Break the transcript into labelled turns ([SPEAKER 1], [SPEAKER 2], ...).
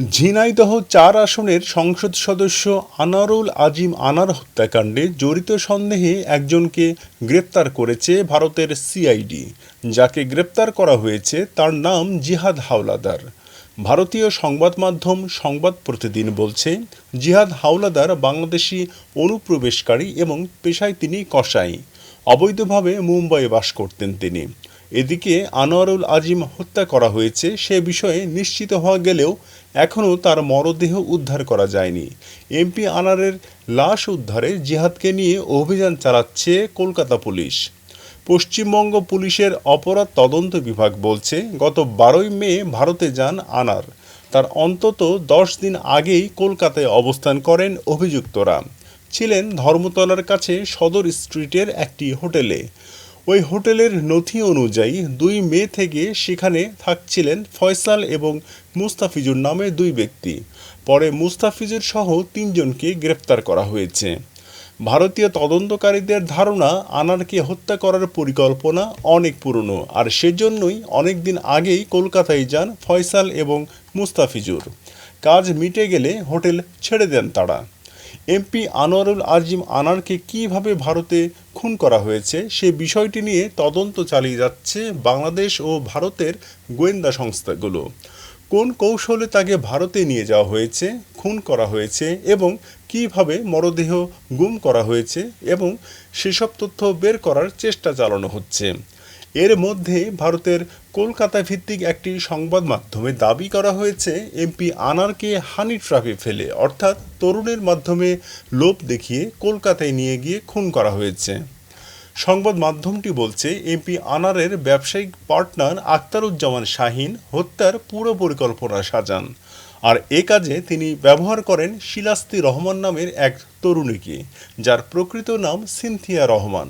[SPEAKER 1] ঝিনাইদহ চার আসনের সংসদ সদস্য আনারুল আজিম আনার হত্যাকাণ্ডে জড়িত সন্দেহে একজনকে গ্রেপ্তার করেছে ভারতের সিআইডি। যাকে গ্রেপ্তার করা হয়েছে তার নাম জিহাদ হাওলাদার। ভারতীয় সংবাদ মাধ্যম সংবাদ প্রতিদিন বলছে, জিহাদ হাওলাদার বাংলাদেশি অনুপ্রবেশকারী এবং পেশায় তিনি কসাই। অবৈধভাবে মুম্বাইয়ে বাস করতেন তিনি। এদিকে আনোয়ারুল আজিম হত্যা করা হয়েছে, সে বিষয়ে নিশ্চিত হওয়া গেলেও এখনও তার মরদেহ উদ্ধার করা যায়নি। এমপি আনারের লাশ উদ্ধারে জিহাদকে নিয়ে অভিযান চালাচ্ছে কলকাতা পুলিশ। পশ্চিমবঙ্গ পুলিশের অপরাধ তদন্ত বিভাগ বলছে, গত বারোই মে ভারতে যান আনার। তার অন্তত দশ দিন আগেই কলকাতায় অবস্থান করেন অভিযুক্তরা। ছিলেন ধর্মতলার কাছে সদর স্ট্রিটের একটি হোটেলে। ওই হোটেলের নথি অনুযায়ী দুই মে থেকে সেখানে থাকছিলেন ফয়সাল এবং মুস্তাফিজুর নামে দুই ব্যক্তি। পরে মুস্তাফিজুর সহ তিনজনকে গ্রেপ্তার করা হয়েছে। ভারতীয় তদন্তকারীদের ধারণা, আনারকে হত্যা করার পরিকল্পনা অনেক পুরনো আর সেজন্যই অনেক দিন আগেই কলকাতায় যান ফয়সাল এবং মুস্তাফিজুর। কাজ মিটে গেলে হোটেল ছেড়ে দেন তারা। এমপি আনোয়ারুল আজিম আনারকে কীভাবে ভারতে খুন করা হয়েছে সে বিষয়টি নিয়ে তদন্ত চালিয়ে যাচ্ছে বাংলাদেশ ও ভারতের গোয়েন্দা সংস্থাগুলো। কোন কৌশলে তাকে ভারতে নিয়ে যাওয়া হয়েছে, খুন করা হয়েছে এবং কীভাবে মরদেহ গুম করা হয়েছে এবং সেসব তথ্য বের করার চেষ্টা চালানো হচ্ছে। এর মধ্যে ভারতের কলকাতা ভিত্তিক একটি সংবাদ মাধ্যমে দাবি করা হয়েছে, এমপি আনারকে হানি ট্রাপে ফেলে। অর্থাৎ তরুণের মাধ্যমে লোভ দেখিয়ে কলকাতায় নিয়ে গিয়ে খুন করা হয়েছে। সংবাদ মাধ্যমটি বলছে, এমপি আনারের ব্যবসায়িক পার্টনার আখতারুজ্জামান শাহিন হত্যার পুরো পরিকল্পনা সাজান। আর এ কাজে তিনি ব্যবহার করেন শিলাস্তি রহমান নামের এক তরুণীকে, যার প্রকৃত নাম সিনথিয়া রহমান।